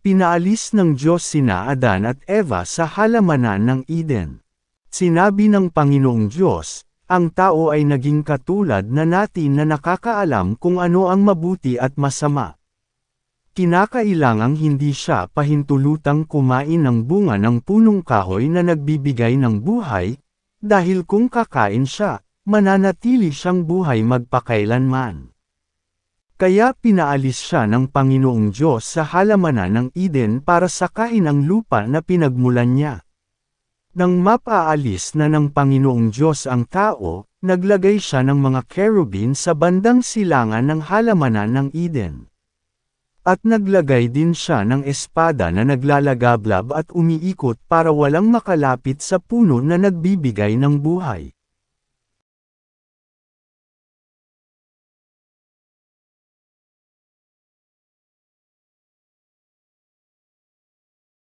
Pinaalis ng Diyos sina Adan at Eva sa halamanan ng Eden. Sinabi ng Panginoong Diyos, ang tao ay naging katulad na natin na nakakaalam kung ano ang mabuti at masama. Kinakailangang hindi siya pahintulutang kumain ng bunga ng punong kahoy na nagbibigay ng buhay, dahil kung kakain siya, mananatili siyang buhay magpakailanman. Kaya pinaalis siya ng Panginoong Diyos sa halamanan ng Eden para sakain ang lupa na pinagmulan niya. Nang mapaalis na ng Panginoong Diyos ang tao, naglagay siya ng mga kerubin sa bandang silangan ng halamanan ng Eden. At naglagay din siya ng espada na naglalagablab at umiikot para walang makalapit sa puno na nagbibigay ng buhay.